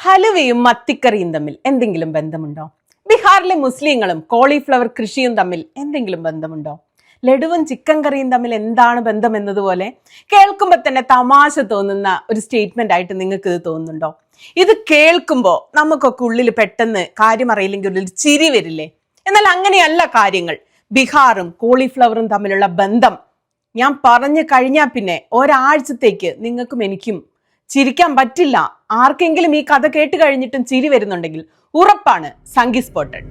ഹലുവയും മത്തിക്കറിയും തമ്മിൽ എന്തെങ്കിലും ബന്ധമുണ്ടോ? ബീഹാറിലെ മുസ്ലിങ്ങളും കോളിഫ്ലവർ കൃഷിയും തമ്മിൽ എന്തെങ്കിലും ബന്ധമുണ്ടോ? ലഡുവും ചിക്കൻ കറിയും തമ്മിൽ എന്താണ് ബന്ധം എന്നതുപോലെ കേൾക്കുമ്പോൾ തന്നെ തമാശ തോന്നുന്ന ഒരു സ്റ്റേറ്റ്മെന്റ് ആയിട്ട് നിങ്ങൾക്ക് ഇത് തോന്നുന്നുണ്ടോ? ഇത് കേൾക്കുമ്പോൾ നമുക്കൊക്കെ ഉള്ളിൽ പെട്ടെന്ന് കാര്യം അറിയില്ലെങ്കിൽ ഒരു ചിരി വരില്ലേ? എന്നാൽ അങ്ങനെയല്ല കാര്യങ്ങൾ. ബീഹാറും കോളിഫ്ലവറും തമ്മിലുള്ള ബന്ധം ഞാൻ പറഞ്ഞു കഴിഞ്ഞാൽ പിന്നെ ഒരാഴ്ചത്തേക്ക് നിങ്ങൾക്കും എനിക്കും ചിരിക്കാൻ പറ്റില്ല. ആർക്കെങ്കിലും ഈ കഥ കേട്ട് കഴിഞ്ഞിട്ടും ചിരി വരുന്നുണ്ടെങ്കിൽ ഉറപ്പാണ് സംഗി സ്പോട്ടഡ്.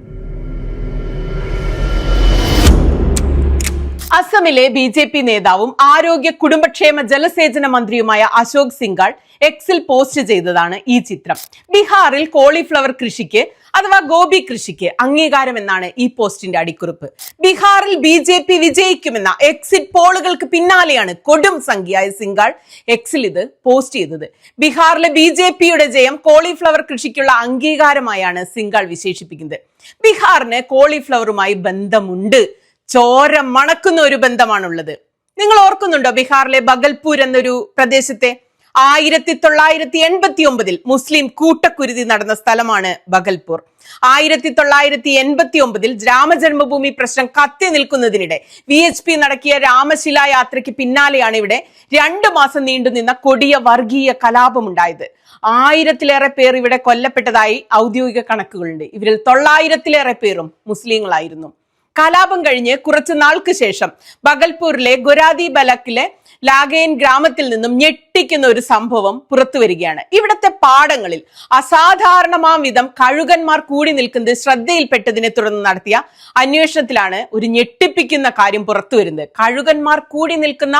അസമിലെ ബി ജെ പി നേതാവും ആരോഗ്യ കുടുംബക്ഷേമ ജലസേചന മന്ത്രിയുമായ അശോക് സിംഗാൾ എക്സിൽ പോസ്റ്റ് ചെയ്തതാണ് ഈ ചിത്രം. ബീഹാറിൽ കോളിഫ്ലവർ കൃഷിക്ക് അഥവാ ഗോപി കൃഷിക്ക് അംഗീകാരം എന്നാണ് ഈ പോസ്റ്റിന്റെ അടിക്കുറിപ്പ്. ബീഹാറിൽ ബി ജെ പി വിജയിക്കുമെന്ന എക്സിറ്റ് പോളുകൾക്ക് പിന്നാലെയാണ് കൊടും സംഖ്യയായ സിംഗാൾ എക്സിൽ ഇത് പോസ്റ്റ് ചെയ്തത്. ബീഹാറിലെ ബി ജെ പിയുടെ ജയം കോളിഫ്ലവർ കൃഷിക്കുള്ള അംഗീകാരമായാണ് സിംഗാൾ വിശേഷിപ്പിക്കുന്നത്. ബീഹാറിന് കോളിഫ്ലവറുമായി ബന്ധമുണ്ട്. ചോര മണക്കുന്ന ഒരു ബന്ധമാണുള്ളത്. നിങ്ങൾ ഓർക്കുന്നുണ്ടോ ബീഹാറിലെ ബഗൽപൂർ എന്നൊരു പ്രദേശത്തെ? ആയിരത്തി തൊള്ളായിരത്തി എൺപത്തി ഒമ്പതിൽ മുസ്ലിം കൂട്ടക്കുരുതി നടന്ന സ്ഥലമാണ് ബഗൽപൂർ. ആയിരത്തി തൊള്ളായിരത്തി എൺപത്തി ഒമ്പതിൽ രാമജന്മഭൂമി പ്രശ്നം കത്തി നിൽക്കുന്നതിനിടെ വി എച്ച് പി നടക്കിയ രാമശിലായാത്രയ്ക്ക് പിന്നാലെയാണ് ഇവിടെ രണ്ടു മാസം നീണ്ടുനിന്ന കൊടിയ വർഗീയ കലാപമുണ്ടായത്. ആയിരത്തിലേറെ പേർ ഇവിടെ കൊല്ലപ്പെട്ടതായി ഔദ്യോഗിക കണക്കുകളുണ്ട്. ഇവരിൽ തൊള്ളായിരത്തിലേറെ പേരും മുസ്ലിങ്ങളായിരുന്നു. കലാപം കഴിഞ്ഞ് കുറച്ചു നാൾക്ക് ശേഷം ബഗൽപൂരിലെ ഗുരാദി ബലക്കിലെ ലാഗേൻ ഗ്രാമത്തിൽ നിന്നും ഞെട്ടിക്കുന്ന ഒരു സംഭവം പുറത്തു വരികയാണ്. ഇവിടത്തെ പാടങ്ങളിൽ അസാധാരണമാം വിധം കഴുകന്മാർ കൂടി നിൽക്കുന്നത് ശ്രദ്ധയിൽപ്പെട്ടതിനെ തുടർന്ന് നടത്തിയ അന്വേഷണത്തിലാണ് ഒരു ഞെട്ടിപ്പിക്കുന്ന കാര്യം പുറത്തു വരുന്നത്. കഴുകന്മാർ കൂടി നിൽക്കുന്ന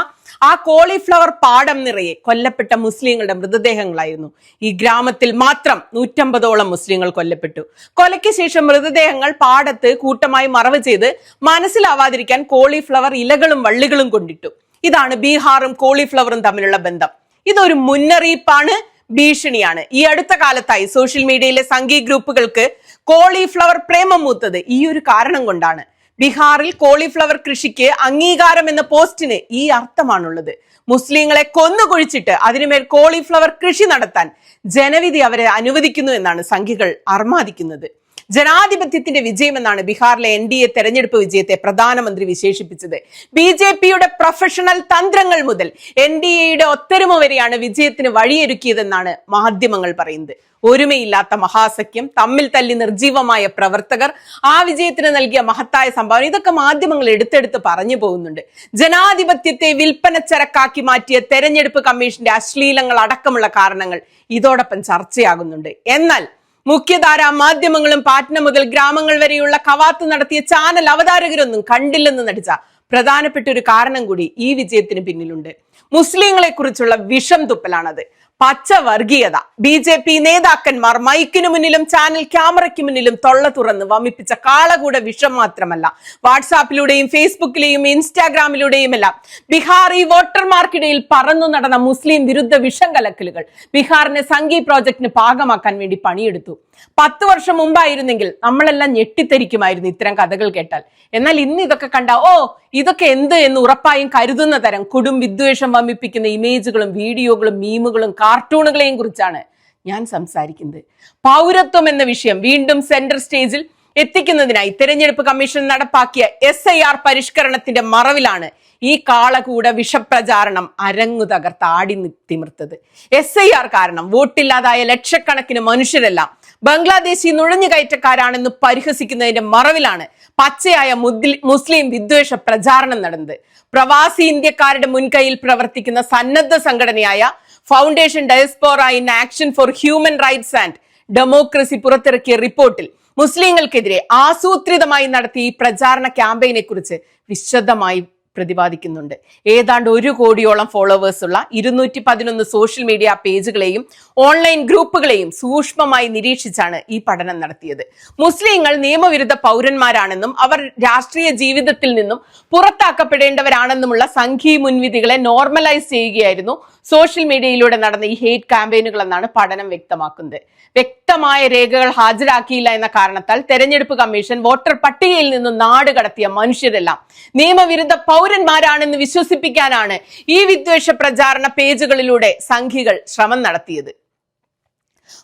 ആ കോളിഫ്ലവർ പാടം നിറയെ കൊല്ലപ്പെട്ട മുസ്ലിങ്ങളുടെ മൃതദേഹങ്ങളായിരുന്നു. ഈ ഗ്രാമത്തിൽ മാത്രം നൂറ്റമ്പതോളം മുസ്ലിങ്ങൾ കൊല്ലപ്പെട്ടു. കൊലയ്ക്ക് ശേഷം മൃതദേഹങ്ങൾ പാടത്ത് കൂട്ടമായി മറവ് ചെയ്ത് മനസ്സിലാവാതിരിക്കാൻ കോളിഫ്ലവർ ഇലകളും വള്ളികളും കൊണ്ടിട്ടു. ഇതാണ് ബീഹാറും കോളിഫ്ലവറും തമ്മിലുള്ള ബന്ധം. ഇതൊരു മുന്നറിയിപ്പാണ് ഭീഷണിയാണ്. ഈ അടുത്ത കാലത്തായി സോഷ്യൽ മീഡിയയിലെ സംഘീ ഗ്രൂപ്പുകൾക്ക് കോളിഫ്ലവർ പ്രേമം മൂത്തത് ഈ ഒരു കാരണം കൊണ്ടാണ്. ബീഹാറിൽ കോളിഫ്ലവർ കൃഷിക്ക് അംഗീകാരം എന്ന പോസ്റ്റിന് ഈ അർത്ഥമാണുള്ളത്. മുസ്ലിങ്ങളെ കൊന്നുകൊഴിച്ചിട്ട് അതിനുമേൽ കോളിഫ്ലവർ കൃഷി നടത്താൻ ജനവിധി അവരെ അനുവദിക്കുന്നു എന്നാണ് സംഘികൾ അർമാദിക്കുന്നത്. ജനാധിപത്യത്തിന്റെ വിജയമെന്നാണ് ബീഹാറിലെ എൻ ഡി എ തെരഞ്ഞെടുപ്പ് വിജയത്തെ പ്രധാനമന്ത്രി വിശേഷിപ്പിച്ചത്. ബി ജെ പിയുടെ പ്രൊഫഷണൽ തന്ത്രങ്ങൾ മുതൽ എൻ ഡി എയുടെ ഒത്തൊരുമ വരെയാണ് വിജയത്തിന് വഴിയൊരുക്കിയതെന്നാണ് മാധ്യമങ്ങൾ പറയുന്നത്. ഒരുമയില്ലാത്ത മഹാസഖ്യം തമ്മിൽ തല്ലി നിർജീവമായ പ്രവർത്തകർ ആ വിജയത്തിന് നൽകിയ മഹത്തായ സംഭാവന ഇതൊക്കെ മാധ്യമങ്ങൾ എടുത്തെടുത്ത് പറഞ്ഞു പോകുന്നുണ്ട്. ജനാധിപത്യത്തെ വിൽപ്പന ചരക്കാക്കി മാറ്റിയ തെരഞ്ഞെടുപ്പ് കമ്മീഷന്റെ അശ്ലീലങ്ങൾ അടക്കമുള്ള കാരണങ്ങൾ ഇതോടൊപ്പം ചർച്ചയാകുന്നുണ്ട്. എന്നാൽ മുഖ്യധാരാ മാധ്യമങ്ങളും പാറ്റ്ന മുതൽ ഗ്രാമങ്ങൾ വരെയുള്ള കവാത്ത് നടത്തിയ ചാനൽ അവതാരകരൊന്നും കണ്ടില്ലെന്ന് നടിച്ച പ്രധാനപ്പെട്ട ഒരു കാരണം കൂടി ഈ വിജയത്തിന് പിന്നിലുണ്ട്. മുസ്ലിങ്ങളെ കുറിച്ചുള്ള വിഷം തുപ്പലാണത്. പച്ച വർഗീയത. ബി ജെ പി നേതാക്കന്മാർ മൈക്കിനു മുന്നിലും ചാനൽ ക്യാമറയ്ക്ക് മുന്നിലും തൊള്ള തുറന്ന് വമിപ്പിച്ച കാളകൂട വിഷം മാത്രമല്ല. വാട്സാപ്പിലൂടെയും ഫേസ്ബുക്കിലെയും ഇൻസ്റ്റാഗ്രാമിലൂടെയും എല്ലാം ബീഹാറി വോട്ടർമാർക്കിടയിൽ പറന്നു നടന്ന മുസ്ലിം വിരുദ്ധ വിഷം കലക്കലുകൾ ബീഹാറിനെ സംഘി പ്രോജക്ടിന് പാകമാക്കാൻ വേണ്ടി പണിയെടുത്തു. പത്ത് വർഷം മുമ്പായിരുന്നെങ്കിൽ നമ്മളെല്ലാം ഞെട്ടിത്തരിക്കുമായിരുന്നു ഇത്തരം കഥകൾ കേട്ടാൽ. എന്നാൽ ഇന്ന് ഇതൊക്കെ കണ്ട ഓ ഇതൊക്കെ എന്ത് എന്ന് ഉറപ്പായും കരുതുന്ന തരം കൊടും വിദ്വേഷം വമിപ്പിക്കുന്ന ഇമേജുകളും വീഡിയോകളും മീമുകളും കാർട്ടൂണുകളെയും കുറിച്ചാണ് ഞാൻ സംസാരിക്കുന്നത്. പൗരത്വം എന്ന വിഷയം വീണ്ടും സെൻട്രൽ സ്റ്റേജിൽ എത്തിക്കുന്നതിനായി തെരഞ്ഞെടുപ്പ് കമ്മീഷൻ നടപ്പാക്കിയ എസ് പരിഷ്കരണത്തിന്റെ മറവിലാണ് ഈ കാളകൂട വിഷപ്രചാരണം അരങ്ങു തകർത്ത് ആടി തിമിർത്തത്. എസ് ഐ ആർ കാരണം വോട്ടില്ലാതായ ലക്ഷക്കണക്കിന് മനുഷ്യരെല്ലാം ബംഗ്ലാദേശി നുഴഞ്ഞുകയറ്റക്കാരാണെന്ന് പരിഹസിക്കുന്നതിന്റെ മറവിലാണ് പച്ചയായ മുസ്ലിം വിദ്വേഷ പ്രചാരണം നടന്നത്. പ്രവാസി ഇന്ത്യക്കാരുടെ മുൻകൈയിൽ പ്രവർത്തിക്കുന്ന സന്നദ്ധ സംഘടനയായ foundation diaspora in action for human rights and democracy പുറത്തിറക്കിയ റിപ്പോർട്ടിൽ മുസ്ലിങ്ങൾക്കെതിരെ ആസൂത്രിതമായി നടത്തിയ ഈ പ്രചാരണ ക്യാമ്പയിനെ കുറിച്ച് വിശദമായി പ്രതിപാദിക്കുന്നുണ്ട്. ഏതാണ്ട് ഒരു കോടിയോളം ഫോളോവേഴ്സ് ഉള്ള ഇരുന്നൂറ്റി പതിനൊന്ന് സോഷ്യൽ മീഡിയ പേജുകളെയും ഓൺലൈൻ ഗ്രൂപ്പുകളെയും സൂക്ഷ്മമായി നിരീക്ഷിച്ചാണ് ഈ പഠനം നടത്തിയത്. മുസ്ലിങ്ങൾ നിയമവിരുദ്ധ പൗരന്മാരാണെന്നും അവർ രാഷ്ട്രീയ ജീവിതത്തിൽ നിന്നും പുറത്താക്കപ്പെടേണ്ടവരാണെന്നുമുള്ള സംഘീ മുൻവിധികളെ നോർമലൈസ് ചെയ്യുകയായിരുന്നു സോഷ്യൽ മീഡിയയിലൂടെ നടന്ന ഈ ഹേറ്റ് ക്യാമ്പയിനുകൾ എന്നാണ് പഠനം വ്യക്തമാക്കുന്നത്. വ്യക്തമായ രേഖകൾ ഹാജരാക്കിയില്ല എന്ന കാരണത്താൽ തെരഞ്ഞെടുപ്പ് കമ്മീഷൻ വോട്ടർ പട്ടികയിൽ നിന്നും നാട് കടത്തിയ മനുഷ്യരെല്ലാം നിയമവിരുദ്ധ പൗരന്മാരാണെന്ന് വിശ്വസിപ്പിക്കാനാണ് ഈ വിദ്വേഷ പ്രചാരണ പേജുകളിലൂടെ സംഘികൾ ശ്രമം നടത്തിയത്.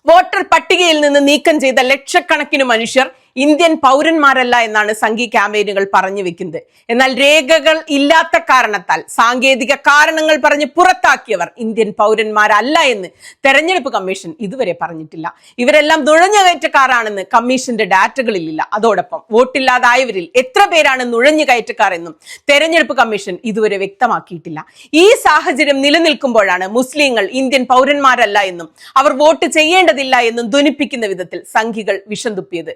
വോട്ടർ പട്ടികയിൽ നിന്ന് നീക്കം ചെയ്ത ലക്ഷക്കണക്കിന് മനുഷ്യർ ഇന്ത്യൻ പൗരന്മാരല്ല എന്നാണ് സംഘി ക്യാമ്പയിനുകൾ പറഞ്ഞു വെക്കുന്നത്. എന്നാൽ രേഖകൾ ഇല്ലാത്ത കാരണത്താൽ സാങ്കേതിക കാരണങ്ങൾ പറഞ്ഞ് പുറത്താക്കിയവർ ഇന്ത്യൻ പൗരന്മാരല്ല എന്ന് തെരഞ്ഞെടുപ്പ് കമ്മീഷൻ ഇതുവരെ പറഞ്ഞിട്ടില്ല. ഇവരെല്ലാം നുഴഞ്ഞുകയറ്റക്കാരാണെന്ന് കമ്മീഷന്റെ ഡാറ്റകളിലില്ല. അതോടൊപ്പം വോട്ടില്ലാതായവരിൽ എത്ര പേരാണ് നുഴഞ്ഞുകയറ്റക്കാർ എന്നും തെരഞ്ഞെടുപ്പ് കമ്മീഷൻ ഇതുവരെ വ്യക്തമാക്കിയിട്ടില്ല. ഈ സാഹചര്യം നിലനിൽക്കുമ്പോഴാണ് മുസ്ലിങ്ങൾ ഇന്ത്യൻ പൗരന്മാരല്ല എന്നും അവർ വോട്ട് ചെയ്യേണ്ടതില്ല എന്നും ധ്വനിപ്പിക്കുന്ന വിധത്തിൽ സംഘികൾ വിഷം തുപ്പിയത്.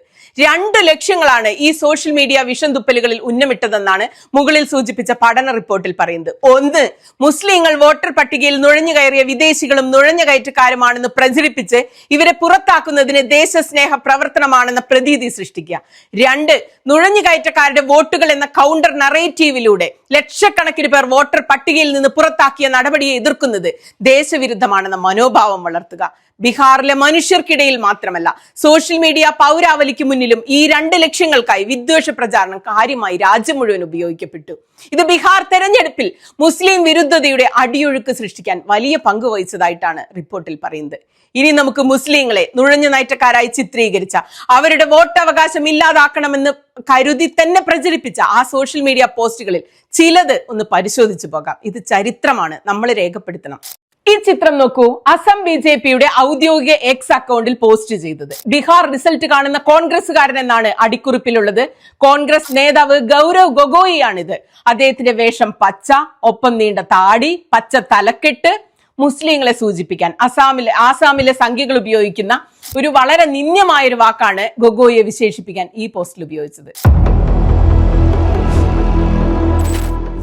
രണ്ട് ലക്ഷ്യങ്ങളാണ് ഈ സോഷ്യൽ മീഡിയ വിഷം തുപ്പലുകളിൽ ഉന്നമിട്ടതെന്നാണ് മുകളിൽ സൂചിപ്പിച്ച പഠന റിപ്പോർട്ടിൽ പറയുന്നത്. ഒന്ന് മുസ്ലിങ്ങൾ വോട്ടർ പട്ടികയിൽ നുഴഞ്ഞു കയറിയ വിദേശികളും നുഴഞ്ഞുകയറ്റക്കാരുമാണെന്ന് പ്രചരിപ്പിച്ച് ഇവരെ പുറത്താക്കുന്നതിന് ദേശസ്നേഹ പ്രവർത്തനമാണെന്ന പ്രതീതി സൃഷ്ടിക്കുക. രണ്ട് നുഴഞ്ഞുകയറ്റക്കാരുടെ വോട്ടുകൾ എന്ന കൗണ്ടർ നറേറ്റീവിലൂടെ ലക്ഷക്കണക്കിന് പേർ വോട്ടർ പട്ടികയിൽ നിന്ന് പുറത്താക്കിയ നടപടിയെ എതിർക്കുന്നത് ദേശവിരുദ്ധമാണെന്ന മനോഭാവം വളർത്തുക. ബീഹാറിലെ മനുഷ്യർക്കിടയിൽ മാത്രമല്ല സോഷ്യൽ മീഡിയ പൗരാവലിക്ക് മുന്നിലും ഈ രണ്ട് ലക്ഷ്യങ്ങൾക്കായി വിദ്വേഷ പ്രചാരണം കാര്യമായി രാജ്യം മുഴുവൻ ഉപയോഗിക്കപ്പെട്ടു. ഇത് ബീഹാർ തെരഞ്ഞെടുപ്പിൽ മുസ്ലിം വിരുദ്ധതയുടെ അടിയൊഴുക്ക് സൃഷ്ടിക്കാൻ വലിയ പങ്ക് വഹിച്ചതായിട്ടാണ് റിപ്പോർട്ടിൽ പറയുന്നത്. ഇനി നമുക്ക് മുസ്ലിങ്ങളെ നുഴഞ്ഞു നയറ്റക്കാരായി ചിത്രീകരിച്ച അവരുടെ വോട്ടവകാശം ഇല്ലാതാക്കണമെന്ന് കരുതി തന്നെ പ്രചരിപ്പിച്ച ആ സോഷ്യൽ മീഡിയ പോസ്റ്റുകളിൽ ചിലത് ഒന്ന് പരിശോധിച്ചു പോകാം. ഇത് ചരിത്രമാണ്. നമ്മൾ രേഖപ്പെടുത്തണം. ഈ ചിത്രം നോക്കൂ അസം ബി ജെ പിയുടെ ഔദ്യോഗിക എക്സ് അക്കൗണ്ടിൽ പോസ്റ്റ് ചെയ്തത് ബീഹാർ റിസൾട്ട് കാണുന്ന കോൺഗ്രസുകാരൻ എന്നാണ് അടിക്കുറിപ്പിലുള്ളത് കോൺഗ്രസ് നേതാവ് ഗൗരവ് ഗൊഗോയിയാണിത് അദ്ദേഹത്തിന്റെ വേഷം പച്ച ഒപ്പം നീണ്ട താടി പച്ച തലക്കെട്ട് മുസ്ലിങ്ങളെ സൂചിപ്പിക്കാൻ അസാമിലെ ആസാമിലെ സംഖ്യകൾ ഉപയോഗിക്കുന്ന ഒരു വളരെ നിന്ദ്യമായ ഒരു വാക്കാണ് ഗൊഗോയെ വിശേഷിപ്പിക്കാൻ ഈ പോസ്റ്റിൽ ഉപയോഗിച്ചത്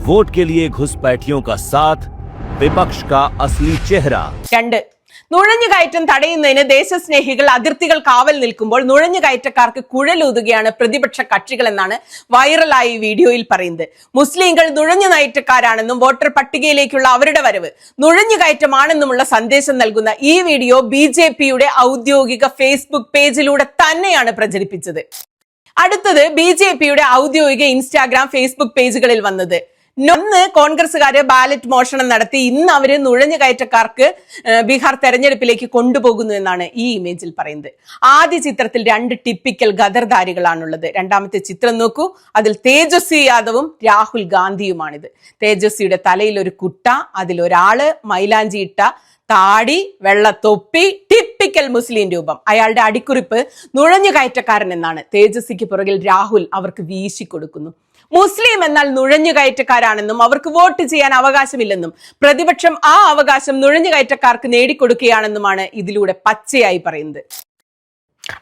वोट के लिए घुसपैठियों का साथ विपक्ष का असली चेहरा രണ്ട് നുഴഞ്ഞുകയറ്റം തടയുന്നതിന് ദേശസ്നേഹികൾ അതിർത്തികൾ കാവൽ നിൽക്കുമ്പോൾ നുഴഞ്ഞുകയറ്റക്കാർക്ക് കുഴലൂതുകയാണ് പ്രതിപക്ഷ കക്ഷികൾ എന്നാണ് വൈറലായി ഈ വീഡിയോയിൽ പറയുന്നത് മുസ്ലിങ്ങൾ നുഴഞ്ഞു നയറ്റക്കാരാണെന്നും വോട്ടർ പട്ടികയിലേക്കുള്ള അവരുടെ വരവ് നുഴഞ്ഞുകയറ്റമാണെന്നുമുള്ള സന്ദേശം നൽകുന്ന ഈ വീഡിയോ ബി ഔദ്യോഗിക ഫേസ്ബുക്ക് പേജിലൂടെ തന്നെയാണ് പ്രചരിപ്പിച്ചത് അടുത്തത് ബി ജെ പിയുടെ ഔദ്യോഗിക ഇൻസ്റ്റാഗ്രാം ഫേസ്ബുക്ക് പേജുകളിൽ വന്നത് ഒന്ന് കോൺഗ്രസുകാര് ബാലറ്റ് മോഷണം നടത്തി ഇന്ന് അവർ നുഴഞ്ഞു കയറ്റക്കാർക്ക് ഏഹ്, ബീഹാർ തെരഞ്ഞെടുപ്പിലേക്ക് കൊണ്ടുപോകുന്നു എന്നാണ് ഈ ഇമേജിൽ പറയുന്നത്. ആദ്യ ചിത്രത്തിൽ രണ്ട് ടിപ്പിക്കൽ ഗദർധാരികളാണുള്ളത് രണ്ടാമത്തെ ചിത്രം നോക്കൂ. അതിൽ തേജസ്വി യാദവും രാഹുൽ ഗാന്ധിയുമാണിത്. തേജസ്വിയുടെ തലയിൽ ഒരു കുട്ട അതിലൊരാൾ മൈലാഞ്ചി ഇട്ട താടി വെള്ളത്തൊപ്പി ടിപ്പിക്കൽ മുസ്ലിം രൂപം. അയാളുടെ അടിക്കുറിപ്പ് നുഴഞ്ഞു കയറ്റക്കാരൻ എന്നാണ്. തേജസ്വിക്ക് പുറകിൽ രാഹുൽ അവർക്ക് വീശി കൊടുക്കുന്നു മുസ്ലിം എന്നാൽ നുഴഞ്ഞു കയറ്റക്കാരാണെന്നും അവർക്ക് വോട്ട് ചെയ്യാൻ അവകാശമില്ലെന്നും പ്രതിപക്ഷം ആ അവകാശം നുഴഞ്ഞു കയറ്റക്കാർക്ക് നേടിക്കൊടുക്കുകയാണെന്നുമാണ് ഇതിലൂടെ പച്ചയായി പറയുന്നത്.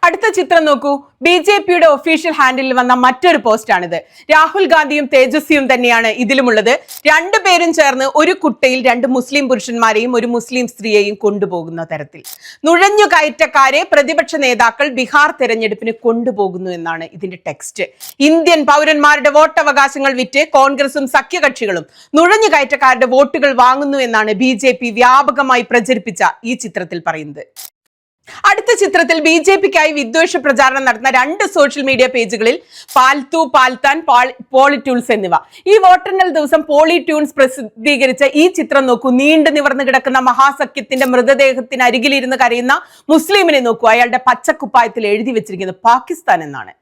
അടുത്ത ചിത്രം നോക്കൂ. ബി ജെ പിയുടെ ഒഫീഷ്യൽ ഹാൻഡിലിൽ വന്ന മറ്റൊരു പോസ്റ്റാണിത് രാഹുൽ ഗാന്ധിയും തേജസ്വിയും തന്നെയാണ് ഇതിലുമുള്ളത്. രണ്ടുപേരും ചേർന്ന് ഒരു കുട്ടയിൽ രണ്ട് മുസ്ലിം പുരുഷന്മാരെയും ഒരു മുസ്ലിം സ്ത്രീയെയും കൊണ്ടുപോകുന്ന തരത്തിൽ. നുഴഞ്ഞു കയറ്റക്കാരെ പ്രതിപക്ഷ നേതാക്കൾ ബീഹാർ തെരഞ്ഞെടുപ്പിന് കൊണ്ടുപോകുന്നു എന്നാണ് ഇതിന്റെ ടെക്സ്റ്റ് ഇന്ത്യൻ പൗരന്മാരുടെ വോട്ടവകാശങ്ങൾ വിറ്റ് കോൺഗ്രസും സഖ്യകക്ഷികളും നുഴഞ്ഞു കയറ്റക്കാരുടെ വോട്ടുകൾ വാങ്ങുന്നു എന്നാണ് ബി വ്യാപകമായി പ്രചരിപ്പിച്ച ഈ ചിത്രത്തിൽ പറയുന്നത്. അടുത്ത ചിത്രത്തിൽ ബി ജെ പിക്കായി വിദ്വേഷ പ്രചാരണം നടത്തുന്ന രണ്ട് സോഷ്യൽ മീഡിയ പേജുകളിൽ പാൽത്തു പാൽത്താൻ പോളി പോളിറ്റ്യൂൾസ് എന്നിവ. ഈ വോട്ടെണ്ണൽ ദിവസം പോളിറ്റ്യൂൺസ് പ്രസിദ്ധീകരിച്ച ഈ ചിത്രം നോക്കൂ. നീണ്ടു നിവർന്നു കിടക്കുന്ന മഹാസഖ്യത്തിന്റെ മൃതദേഹത്തിന് അരികിലിരുന്ന് കരയുന്ന മുസ്ലിമിനെ നോക്കൂ. അയാളുടെ പച്ചക്കുപ്പായത്തിൽ എഴുതി വെച്ചിരിക്കുന്നത് പാകിസ്ഥാൻ എന്നാണ്.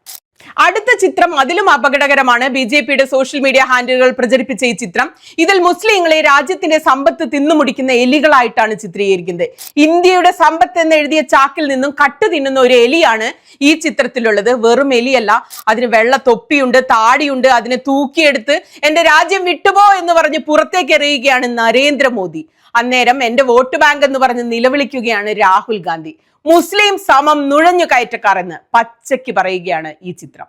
അടുത്ത ചിത്രം അതിലും അപകടകരമാണ്. ബി ജെ പിയുടെ സോഷ്യൽ മീഡിയ ഹാൻഡിലുകൾ പ്രചരിപ്പിച്ച ഈ ചിത്രം. ഇതിൽ മുസ്ലിങ്ങളെ രാജ്യത്തിന്റെ സമ്പത്ത് തിന്നുമുടിക്കുന്ന എലികളായിട്ടാണ് ചിത്രീകരിക്കുന്നത്. ഇന്ത്യയുടെ സമ്പത്ത് എന്ന് എഴുതിയ ചാക്കിൽ നിന്നും കട്ട് തിന്നുന്ന ഒരു എലിയാണ് ഈ ചിത്രത്തിലുള്ളത്. വെറും എലിയല്ല. അതിന് വെള്ള തൊപ്പിയുണ്ട് താടിയുണ്ട് അതിനെ തൂക്കിയെടുത്ത് എന്റെ രാജ്യം വിട്ടുപോ എന്ന് പറഞ്ഞ് പുറത്തേക്ക് എറിയുകയാണ് നരേന്ദ്രമോദി. അന്നേരം എന്റെ വോട്ട് ബാങ്ക് എന്ന് പറഞ്ഞ് നിലവിളിക്കുകയാണ് രാഹുൽ ഗാന്ധി. മുസ്ലിം സമം നുഴഞ്ഞു കയറ്റക്കാർ എന്ന് പച്ചയ്ക്ക് പറയുകയാണ് ഈ ചിത്രം.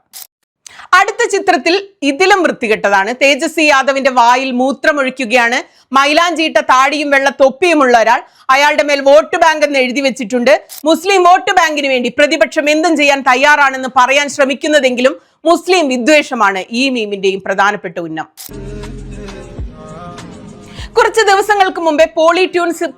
അടുത്ത ചിത്രത്തിൽ ഇതിലും വൃത്തികെട്ടതാണ്. തേജസ്വി യാദവിന്റെ വായിൽ മൂത്രമൊഴിക്കുകയാണ്. മൈലാഞ്ചീട്ട താടിയും വെള്ള തൊപ്പിയുമുള്ള ഒരാൾ അയാളുടെ മേൽ വോട്ട് ബാങ്ക് എന്ന് എഴുതി വെച്ചിട്ടുണ്ട്. മുസ്ലിം വോട്ട് ബാങ്കിന് വേണ്ടി പ്രതിപക്ഷം എന്തും ചെയ്യാൻ തയ്യാറാണെന്ന് പറയാൻ ശ്രമിക്കുന്നതെങ്കിലും മുസ്ലിം വിദ്വേഷമാണ് ഈ മീമിന്റെയും പ്രധാനപ്പെട്ട ഉന്നം. കുറച്ച് ദിവസങ്ങൾക്ക് മുമ്പേ പോളി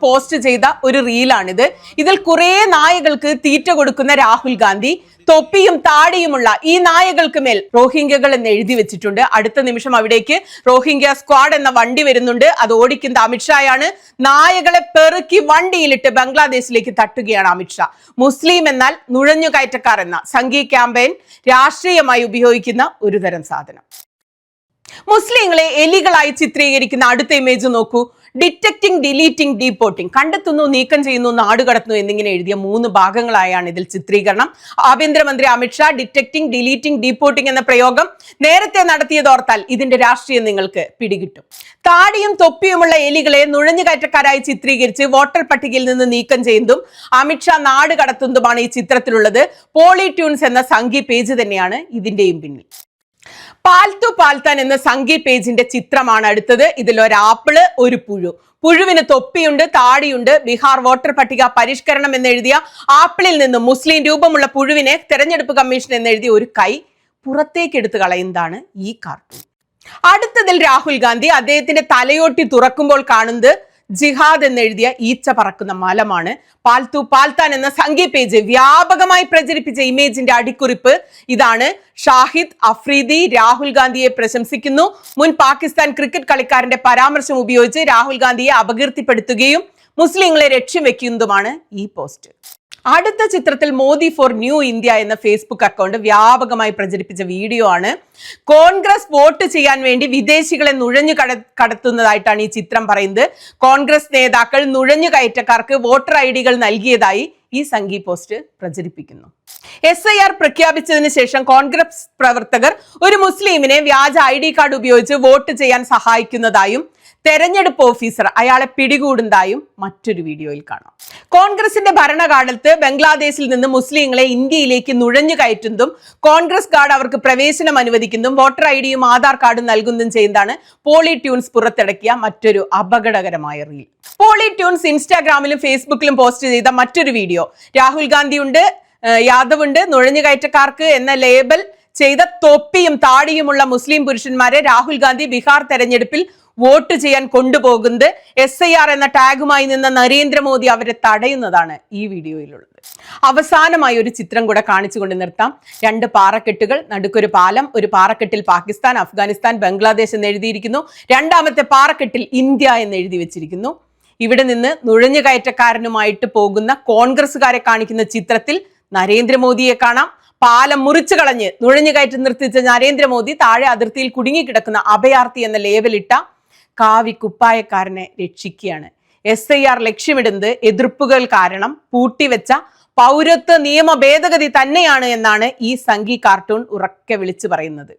പോസ്റ്റ് ചെയ്ത ഒരു റീലാണിത്. ഇതിൽ കുറേ നായകൾക്ക് തീറ്റ കൊടുക്കുന്ന രാഹുൽ ഗാന്ധി തൊപ്പിയും താടിയുമുള്ള ഈ നായകൾക്ക് മേൽ റോഹിംഗ്യകൾ എന്ന് എഴുതി വെച്ചിട്ടുണ്ട്. അടുത്ത നിമിഷം അവിടേക്ക് റോഹിംഗ്യ സ്ക്വാഡ് എന്ന വണ്ടി വരുന്നുണ്ട്. അത് ഓടിക്കുന്ന അമിത്ഷായാണ് നായകളെ പെറുക്കി വണ്ടിയിലിട്ട് ബംഗ്ലാദേശിലേക്ക് തട്ടുകയാണ് അമിത്ഷാ മുസ്ലിം എന്നാൽ നുഴഞ്ഞുകയറ്റക്കാർ എന്ന സംഘീ ക്യാമ്പയിൻ രാഷ്ട്രീയമായി ഉപയോഗിക്കുന്ന ഒരു തരം സാധനം. മുസ്ലിങ്ങളെ എലികളായി ചിത്രീകരിക്കുന്ന അടുത്ത ഇമേജ് നോക്കൂ. ഡിറ്റക്ടിംഗ് ഡിലീറ്റിംഗ് ഡീപ്പോർട്ടിംഗ് കണ്ടെത്തുന്നു നീക്കം ചെയ്യുന്നു നാടുകടത്തുന്നു എന്നിങ്ങനെ എഴുതിയ മൂന്ന് ഭാഗങ്ങളായാണ് ഇതിൽ ചിത്രീകരണം. ആഭ്യന്തരമന്ത്രി അമിത്ഷാ ഡിറ്റക്ടിംഗ് ഡിലീറ്റിംഗ് ഡീപോർട്ടിംഗ് എന്ന പ്രയോഗം നേരത്തെ നടത്തിയതോർത്താൽ ഇതിന്റെ രാഷ്ട്രീയം നിങ്ങൾക്ക് പിടികിട്ടും. താടിയും തൊപ്പിയുമുള്ള എലികളെ നുഴഞ്ഞുകയറ്റക്കാരായി ചിത്രീകരിച്ച് വോട്ടർ പട്ടികയിൽ നിന്ന് നീക്കം ചെയ്യുന്നതും അമിത്ഷാ നാട് കടത്തുന്നതുമാണ് ഈ ചിത്രത്തിലുള്ളത്. പോളി എന്ന സംഘി പേജ് തന്നെയാണ് ഇതിന്റെയും പിന്നിൽ. പാൽത്തു പാൽത്താൻ എന്ന സംഗീ പേജിന്റെ ചിത്രമാണ് അടുത്തത് ഇതിൽ ഒരു ആപ്പിൾ ഒരു പുഴു. പുഴുവിന് തൊപ്പിയുണ്ട് താടിയുണ്ട്. ബീഹാർ വോട്ടർ പട്ടിക പരിഷ്കരണം എന്നെഴുതിയ ആപ്പിളിൽ നിന്ന് മുസ്ലിം രൂപമുള്ള പുഴുവിനെ തെരഞ്ഞെടുപ്പ് കമ്മീഷൻ എന്നെഴുതിയ ഒരു കൈ പുറത്തേക്ക് എടുത്തു കളയുന്നതാണ് ഈ കാർട്ടൂൺ. അടുത്തതിൽ രാഹുൽ ഗാന്ധി അദ്ദേഹത്തിന്റെ തലയോട്ടി തുറക്കുമ്പോൾ കാണുന്നത് ജിഹാദ് എന്നെഴുതിയ ഈച്ച പറക്കുന്ന മലമാണ്. പാൽത്തു പാൽത്താൻ എന്ന സംഖ്യ പേജ് വ്യാപകമായി പ്രചരിപ്പിച്ച ഇമേജിന്റെ അടിക്കുറിപ്പ് ഇതാണ്. ഷാഹിദ് അഫ്രീദി രാഹുൽ ഗാന്ധിയെ പ്രശംസിക്കുന്നു. മുൻ പാകിസ്ഥാൻ ക്രിക്കറ്റ് കളിക്കാരന്റെ പരാമർശം ഉപയോഗിച്ച് രാഹുൽ ഗാന്ധിയെ അപകീർത്തിപ്പെടുത്തുകയും മുസ്ലിങ്ങളെ ലക്ഷ്യം വെക്കുന്നതുമാണ് ഈ പോസ്റ്റ്. അടുത്ത ചിത്രത്തിൽ മോദി ഫോർ ന്യൂ ഇന്ത്യ എന്ന ഫേസ്ബുക്ക് അക്കൗണ്ട് വ്യാപകമായി പ്രചരിപ്പിച്ച വീഡിയോ ആണ്. കോൺഗ്രസ് വോട്ട് ചെയ്യാൻ വേണ്ടി വിദേശികളെ നുഴഞ്ഞു കട കടത്തുന്നതായിട്ടാണ് ഈ ചിത്രം പറയുന്നത്. കോൺഗ്രസ് നേതാക്കൾ നുഴഞ്ഞു കയറ്റക്കാർക്ക് വോട്ടർ ഐ ഡികൾ നൽകിയതായി ഈ സംഘി പോസ്റ്റ് പ്രചരിപ്പിക്കുന്നു. എസ് ഐ ആർ പ്രഖ്യാപിച്ചതിന് ശേഷം കോൺഗ്രസ് പ്രവർത്തകർ ഒരു മുസ്ലിമിനെ വ്യാജ ഐ ഡി കാർഡ് ഉപയോഗിച്ച് വോട്ട് ചെയ്യാൻ സഹായിക്കുന്നതായും തെരഞ്ഞെടുപ്പ് ഓഫീസർ അയാളെ പിടികൂടുന്നതായും മറ്റൊരു വീഡിയോയിൽ കാണാം. കോൺഗ്രസിന്റെ ഭരണകാലത്ത് ബംഗ്ലാദേശിൽ നിന്ന് മുസ്ലിങ്ങളെ ഇന്ത്യയിലേക്ക് നുഴഞ്ഞു കയറ്റുന്നതും കോൺഗ്രസ് കാർഡ് അവർക്ക് പ്രവേശനം അനുവദിക്കുന്നതും വോട്ടർ ഐ ഡിയും ആധാർ കാർഡും നൽകുന്നതും ചെയ്യുന്നതാണ് പോളി ട്യൂൺസ് പുറത്തിറക്കിയ മറ്റൊരു അപകടകരമായ റീൽ. പോളി ട്യൂൺസ് ഇൻസ്റ്റാഗ്രാമിലും ഫേസ്ബുക്കിലും പോസ്റ്റ് ചെയ്ത മറ്റൊരു വീഡിയോ. രാഹുൽ ഗാന്ധി ഉണ്ട് യാദവ് ഉണ്ട് നുഴഞ്ഞുകയറ്റക്കാർക്ക് എന്ന ലേബൽ ചെയ്ത തൊപ്പിയും താടിയുമുള്ള മുസ്ലിം പുരുഷന്മാരെ രാഹുൽ ഗാന്ധി ബീഹാർ തെരഞ്ഞെടുപ്പിൽ വോട്ട് ചെയ്യാൻ കൊണ്ടുപോകുന്നത് എസ് ഐ ആർ എന്ന ടാഗുമായി നിന്ന നരേന്ദ്രമോദി അവരെ തടയുന്നതാണ് ഈ വീഡിയോയിലുള്ളത്. അവസാനമായി ഒരു ചിത്രം കൂടെ കാണിച്ചുകൊണ്ട് നിർത്താം. രണ്ട് പാറക്കെട്ടുകൾ നടുക്കൊരു പാലം ഒരു പാറക്കെട്ടിൽ പാകിസ്ഥാൻ അഫ്ഗാനിസ്ഥാൻ ബംഗ്ലാദേശ് എന്ന് എഴുതിയിരിക്കുന്നു. രണ്ടാമത്തെ പാറക്കെട്ടിൽ ഇന്ത്യ എന്ന് എഴുതി വെച്ചിരിക്കുന്നു. ഇവിടെ നിന്ന് നുഴഞ്ഞുകയറ്റക്കാരനുമായിട്ട് പോകുന്ന കോൺഗ്രസ്സുകാരെ കാണിക്കുന്ന ചിത്രത്തിൽ നരേന്ദ്രമോദിയെ കാണാം. പാലം മുറിച്ചു കളഞ്ഞ് നുഴഞ്ഞുകയറ്റം നിർത്തിച്ച നരേന്ദ്രമോദി താഴെ അതിർത്തിയിൽ കുടുങ്ങിക്കിടക്കുന്ന അഭയാർത്ഥി എന്ന ലേബലിട്ട കാവി കുപ്പായക്കാരനെ രക്ഷിക്കുകയാണ്. എസ് ഐ ആർ ലക്ഷ്യമിടുന്നത് എതിർപ്പുകൾ കാരണം പൂട്ടിവെച്ച പൗരത്വ നിയമ ഭേദഗതി തന്നെയാണ് എന്നാണ് ഈ സംഘി കാർട്ടൂൺ ഉറക്കെ വിളിച്ചു പറയുന്നത്.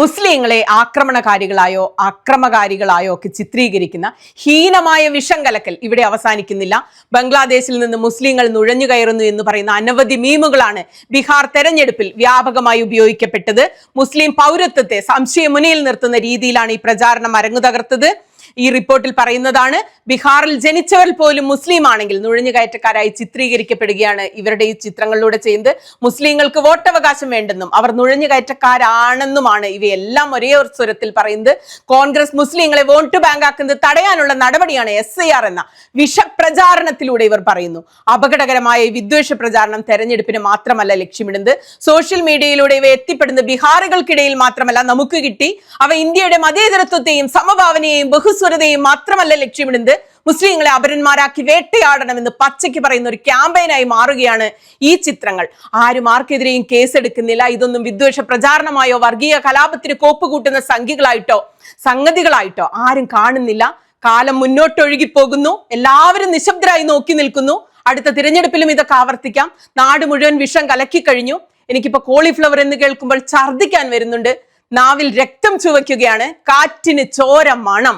മുസ്ലിങ്ങളെ ആക്രമണകാരികളായോ അക്രമകാരികളായോ ഒക്കെ ചിത്രീകരിക്കുന്ന ഹീനമായ വിഷം കലക്കൽ ഇവിടെ അവസാനിക്കുന്നില്ല. ബംഗ്ലാദേശിൽ നിന്ന് മുസ്ലിങ്ങൾ നുഴഞ്ഞു കയറുന്നു എന്ന് പറയുന്ന അനവധി മീമുകളാണ് ബീഹാർ തെരഞ്ഞെടുപ്പിൽ വ്യാപകമായി ഉപയോഗിക്കപ്പെട്ടത്. മുസ്ലിം പൗരത്വത്തെ സംശയമുനയിൽ നിർത്തുന്ന രീതിയിലാണ് ഈ പ്രചാരണം അരങ്ങു തകർത്തത് ഈ റിപ്പോർട്ടിൽ പറയുന്നതാണ് ബീഹാറിൽ ജനിച്ചവർ പോലും മുസ്ലിം ആണെങ്കിൽ നുഴഞ്ഞുകയറ്റക്കാരായി ചിത്രീകരിക്കപ്പെടുകയാണ് ഇവരുടെ ഈ ചിത്രങ്ങളിലൂടെ ചെയ്യുന്നത്. മുസ്ലിങ്ങൾക്ക് വോട്ടവകാശം വേണ്ടെന്നും അവർ നുഴഞ്ഞുകയറ്റക്കാരാണെന്നുമാണ് ഇവയെല്ലാം ഒരേ സ്വരത്തിൽ പറയുന്നത്. കോൺഗ്രസ് മുസ്ലിങ്ങളെ വോട്ട് ബാങ്ക് ആക്കുന്നത് തടയാനുള്ള നടപടിയാണ് എസ് എന്ന വിഷപ്രചാരണത്തിലൂടെ ഇവർ പറയുന്നു. അപകടകരമായ വിദ്വേഷ പ്രചാരണം തെരഞ്ഞെടുപ്പിന് മാത്രമല്ല ലക്ഷ്യമിടുന്നത്. സോഷ്യൽ മീഡിയയിലൂടെ ഇവ എത്തിപ്പെടുന്നത് ബീഹാറുകൾക്കിടയിൽ മാത്രമല്ല നമുക്ക് കിട്ടി. അവ ഇന്ത്യയുടെ മതേതരത്വത്തെയും സമഭാവനയെയും ബഹുസ്വരതയും മാത്രമല്ല ലക്ഷ്യമിടുന്നത് മുസ്ലിങ്ങളെ അപരന്മാരാക്കി വേട്ടയാടണമെന്ന് പച്ചയ്ക്ക് പറയുന്ന ഒരു ക്യാമ്പയിനായി മാറുകയാണ് ഈ ചിത്രങ്ങൾ. ആരും ആർക്കെതിരെയും കേസെടുക്കുന്നില്ല. ഇതൊന്നും വിദ്വേഷ പ്രചാരണമായോ വർഗീയ കലാപത്തിന് കോപ്പുകൂട്ടുന്ന സംഖ്യകളായിട്ടോ സംഗതികളായിട്ടോ ആരും കാണുന്നില്ല. കാലം മുന്നോട്ടൊഴുകി പോകുന്നു എല്ലാവരും നിശബ്ദരായി നോക്കി നിൽക്കുന്നു. അടുത്ത തിരഞ്ഞെടുപ്പിലും ഇതൊക്കെ ആവർത്തിക്കാം. നാട് മുഴുവൻ വിഷം കലക്കി കഴിഞ്ഞു എനിക്കിപ്പോ കോളിഫ്ലവർ എന്ന് കേൾക്കുമ്പോൾ ഛർദ്ദിക്കാൻ വരുന്നുണ്ട്. നാവിൽ രക്തം ചുവയ്ക്കുകയാണ്. കാറ്റിന് ചോര മണം.